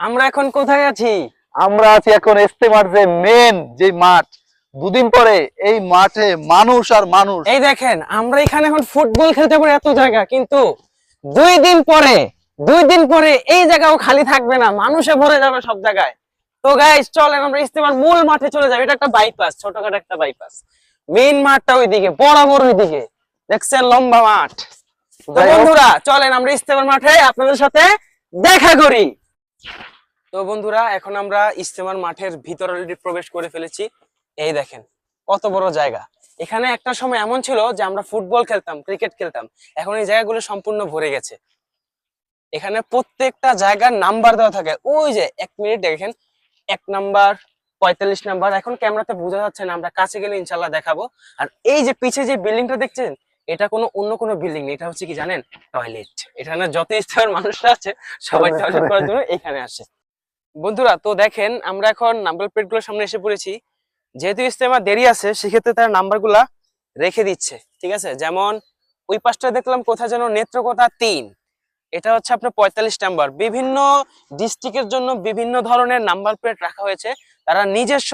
আমরা এখন কোথায় আছি? আমরা আছি এখন ইস্তেমার যে মেন যে মাঠ। দুদিন পরে এই মাঠে মানুষ আর মানুষ। এই দেখেন আমরা এখানে এখন ফুটবল খেলতে পারি এত জায়গা কিন্তু দুই দিন পরে দুই দিন পরে এই জায়গাও খালি থাকবে না মানুষে ভরে যাবে সব জায়গায়। তো গাইস চলেন আমরা ইস্তেমার মূল মাঠে চলে যাব এটা একটা বাইপাস ছোটখাটো একটা বাইপাস মেইন মাঠটা ওইদিকে বরাবর ওইদিকে। দেখছেন লম্বা মাঠ। বন্ধুরা চলেন আমরা ইস্তেমার মাঠে আপনাদের সাথে দেখা করি। তো বন্ধুরা এখন আমরা ইস্তেমার মাঠের ভিতর অলরেডি প্রবেশ করে ফেলেছি। এই দেখেন কত বড় জায়গা। এখানে একটা সময় এমন ছিল যে আমরা ফুটবল খেলতাম ক্রিকেট খেলতাম। এখন এই জায়গাগুলো সম্পূর্ণ ভরে গেছে। এখানে প্রত্যেকটা জায়গার নাম্বার দেওয়া থাকে। ওই যে এক মিনিট দেখেন এক নাম্বার পঁয়তাল্লিশ নাম্বার। এখন ক্যামেরাতে বোঝা যাচ্ছে না আমরা কাছে গেলে ইনশাল্লাহ দেখাবো। আর এই যে পিছে যে বিল্ডিংটা দেখছেন এটা কোনো অন্য কোনো বিল্ডিং নেই। এটা হচ্ছে কি জানেন? টয়লেট। এখানে যত স্তরের মানুষরা আছে সবাই সবাই টয়লেট করার জন্য এখানে আসে। বন্ধুরা, তো দেখেন, আমরা এখন নাম্বার প্লেটগুলোর সামনে এসে পড়েছি। যেহেতু ইস্তেমা দেরি আছে, সেক্ষেত্রে তারা নাম্বারগুলা রেখে দিচ্ছে, ঠিক আছে? যেমন, ওই পাশটা দেখলাম কোথায় যেন নেত্রকোথা তিন। এটা হচ্ছে আপনার পঁয়তাল্লিশ নাম্বার বিভিন্ন ডিস্ট্রিক্টের জন্য বিভিন্ন ধরনের নাম্বার প্লেট রাখা হয়েছে। তারা নিজস্ব,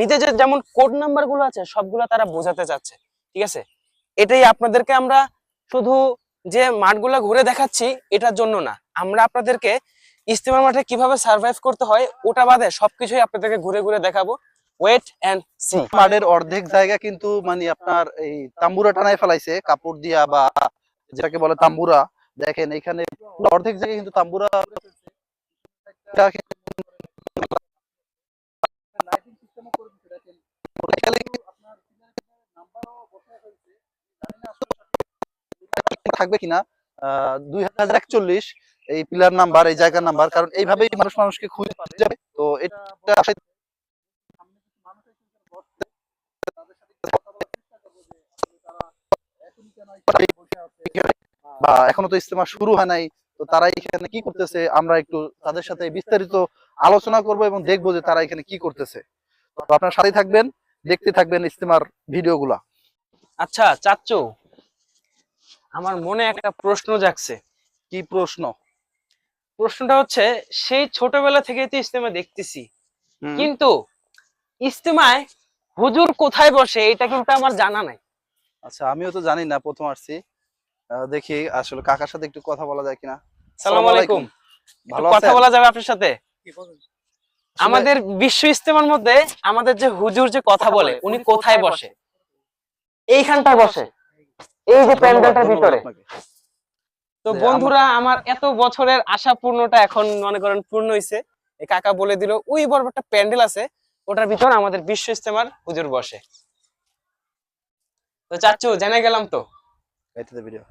নিজেদের যেমন কোড নাম্বারগুলো আছে, সবগুলো তারা বোঝাতে চাচ্ছে, ঠিক আছে? এটাই আপনাদেরকে আমরা শুধু যে মাঠগুলো ঘুরে দেখাচ্ছি, এটার জন্য না। আমরা আপনাদেরকে ইস্তেমার মাঠে কীভাবে সার্ভাইভ করতে হয়, ওটা বাদে সবকিছুই আপনাদেরকে ঘুরে ঘুরে দেখাবো। ওয়েট অ্যান্ড সি মাঠের অর্ধেক জায়গা কিন্তু মানে আপনার এই তাম্বুরা টানায় ফেলাইছে, কাপড় দিয়া বা যেটাকে বলে তাম্বুরা। দেখেন এখানে অর্ধেক জায়গায় কিন্তু তাম্বুরা থাকবে কিনা? দুই হাজার একচল্লিশ। এই পিলার নাম্বার এই জায়গার নাম্বার কারণ এইভাবেই মানুষ মানুষকে খুঁজে যাবে তো এটা বা এখনও তো ইস্তেমা শুরু হয় নাই তো তারা এখানে কি করতেছে আমরা একটু তাদের সাথে বিস্তারিত আলোচনা করব এবং দেখব যে তারা এখানে কি করতেছে। তো আপনার সাথে থাকবেন দেখতে থাকবেন ইস্তেমার ভিডিওগুলা। আচ্ছা চাচ্চু আমার মনে একটা প্রশ্ন জাগছে। কি প্রশ্ন? প্রশ্নটা হচ্ছে সেই ছোটবেলা থেকেই তো ইস্তেমা দেখতেছি। কিন্তু ইস্তেমায় হুজুর কোথায় বসে এটা কিন্তু আমার জানা নাই। আচ্ছা আমিও তো জানি না প্রথম আসছি। দেখি আসলে কাকার সাথে একটু কথা বলা যায় কিনা। সালাম আলাইকুম। ভালো কথা বলা যাবে আপনার সাথে? আমাদের বিশ্ব ইস্তেমার মধ্যে আমাদের যে হুজুর যে কথা বলে উনি কোথায় বসে? এইখানটায় বসে। এই যে প্যান্ডেলটার ভিতরে। তো বন্ধুরা আমার এত বছরের আশা পূর্ণটা এখন মনে করেন পূর্ণ হয়েছে এই কাকা বলে দিল ওই বড় একটা প্যান্ডেল আছে ওটার ভিতর আমাদের বিশ্ব ইস্তেমার হুজুর বসে। তো চাচ্ছু জেনে গেলাম তো। ভিডিও